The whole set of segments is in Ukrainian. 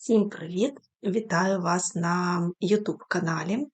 Всім привіт! Вітаю вас на YouTube каналі,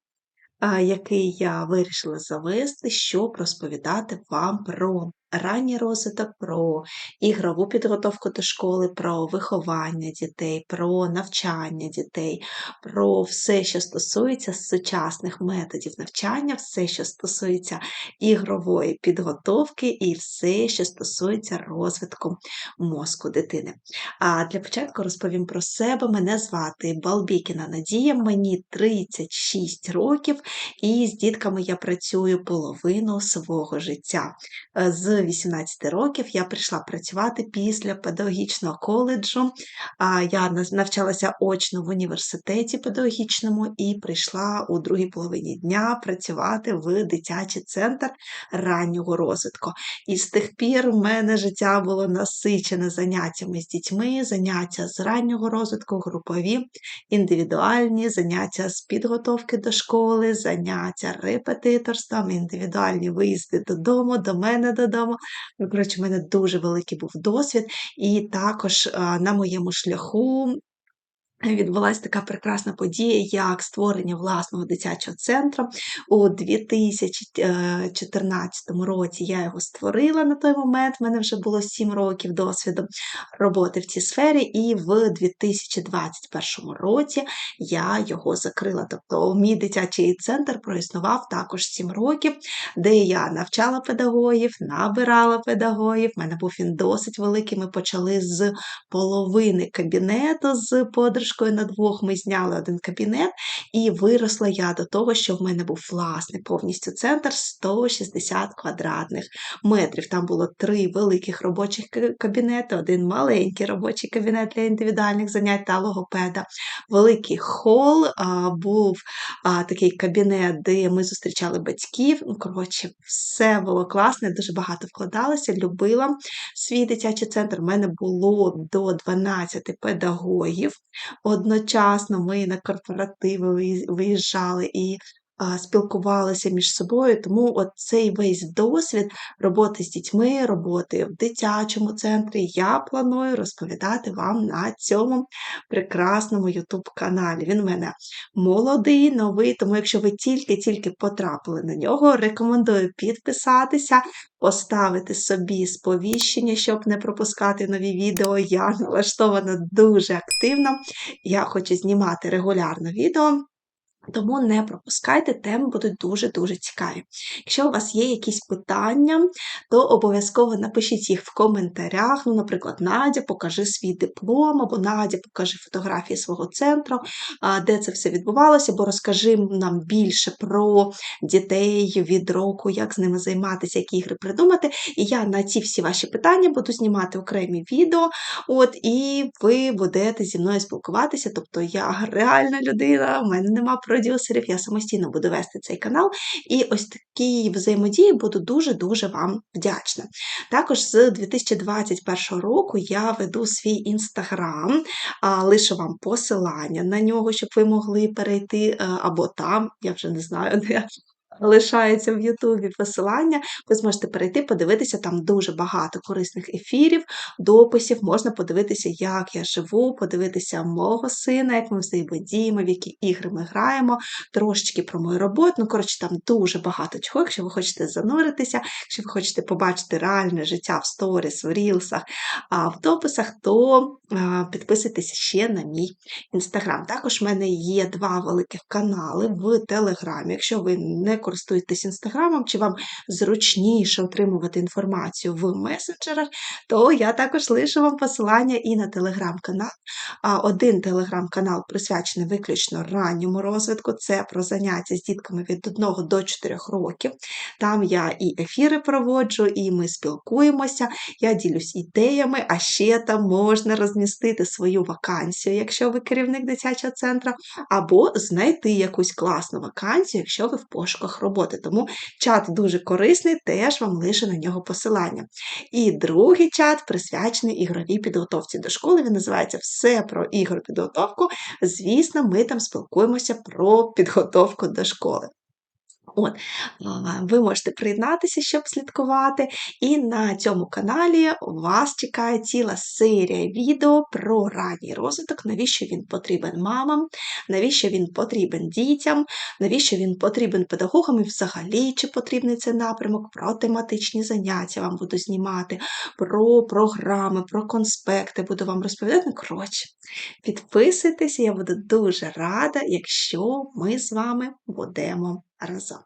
який я вирішила завести, щоб розповідати вам про ранній розвиток, про ігрову підготовку до школи, про виховання дітей, про навчання дітей, про все, що стосується сучасних методів навчання, все, що стосується ігрової підготовки, і все, що стосується розвитку мозку дитини. А для початку розповім про себе. Мене звати Балбікіна Надія, мені 36 років, і з дітками я працюю половину свого життя. З 18 років я прийшла працювати після педагогічного коледжу. Я навчалася очно в університеті педагогічному і прийшла у другій половині дня працювати в дитячий центр раннього розвитку. І з тих пір в мене життя було насичене заняттями з дітьми, заняття з раннього розвитку, групові, індивідуальні, заняття з підготовки до школи, заняття репетиторством, індивідуальні виїзди додому, до мене додому. Ну, коротше, в мене дуже великий був досвід, і також на моєму шляху Відбулася така прекрасна подія, як створення власного дитячого центру. У 2014 році я його створила на той момент, в мене вже було 7 років досвіду роботи в цій сфері, і в 2021 році я його закрила. Тобто мій дитячий центр проіснував також 7 років, де я навчала педагогів, набирала педагогів. У мене був він досить великий. Ми почали з половини кабінету з подружкою подружкою на двох ми зняли один кабінет, і виросла я до того, що в мене був власний повністю центр 160 квадратних метрів. Там було три великих робочих кабінети, один маленький робочий кабінет для індивідуальних занять та логопеда. Великий хол був а, такий кабінет, де ми зустрічали батьків. Ну, коротше, все було класне, дуже багато вкладалася, любила свій дитячий центр. У мене було до 12 педагогів. Одночасно ми на корпоративи виїжджали і спілкувалися між собою, тому от цей весь досвід роботи з дітьми, роботи в дитячому центрі я планую розповідати вам на цьому прекрасному YouTube-каналі. Він у мене молодий, новий, тому якщо ви тільки-тільки потрапили на нього, рекомендую підписатися, поставити собі сповіщення, щоб не пропускати нові відео. Я налаштована дуже активно. Я хочу знімати регулярно відео. Тому не пропускайте, теми будуть дуже-дуже цікаві. Якщо у вас є якісь питання, то обов'язково напишіть їх в коментарях. Ну, Наприклад, Надя, покажи свій диплом, або Надя, покажи фотографії свого центру, де це все відбувалося, або розкажи нам більше про дітей від року, як з ними займатися, які ігри придумати. І я на ці всі ваші питання буду знімати окремі відео, от, і ви будете зі мною спілкуватися. Тобто я реальна людина, в мене нема про продюсерів, я самостійно буду вести цей канал. І ось такій взаємодії буду дуже-дуже вам вдячна. Також з 2021 року я веду свій інстаграм, лишу вам посилання на нього, щоб ви могли перейти е, або там, я вже не знаю, де лишається в Ютубі посилання. Ви зможете перейти, подивитися, там дуже багато корисних ефірів, дописів. Можна подивитися, як я живу, подивитися мого сина, як ми взаємодіємо, в які ігри ми граємо, трошечки про мою роботу. Ну, коротше, там дуже багато чого. Якщо ви хочете зануритися, якщо ви хочете побачити реальне життя в сторіс, в рілсах, в дописах, то підписуйтесь ще на мій інстаграм. Також в мене є два великих канали в Телеграмі. Якщо ви не користуєтесь інстаграмом, чи вам зручніше отримувати інформацію в месенджерах, то я також лишу вам посилання і на телеграм-канал. Один телеграм-канал присвячений виключно ранньому розвитку, це про заняття з дітками від 1 до 4 років. Там я і ефіри проводжу, і ми спілкуємося, я ділюсь ідеями, а ще там можна розмістити свою вакансію, якщо ви керівник дитячого центру, або знайти якусь класну вакансію, якщо ви в пошуках роботи. Тому чат дуже корисний, теж вам лише на нього посилання. І другий чат присвячений ігровій підготовці до школи. Він називається Все про ігропідготовку. Звісно, ми там спілкуємося про підготовку до школи. От, ви можете приєднатися, щоб слідкувати. І на цьому каналі вас чекає ціла серія відео про ранній розвиток, навіщо він потрібен мамам, навіщо він потрібен дітям, навіщо він потрібен педагогам і взагалі, чи потрібний цей напрямок, про тематичні заняття вам буду знімати, про програми, про конспекти буду вам розповідати. Ну, коротше, підписуйтесь, я буду дуже рада, якщо ми з вами будемо разом.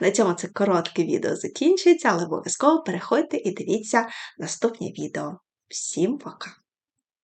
На цьому це коротке відео закінчується, але обов'язково переходьте і дивіться наступні відео. Всім пока!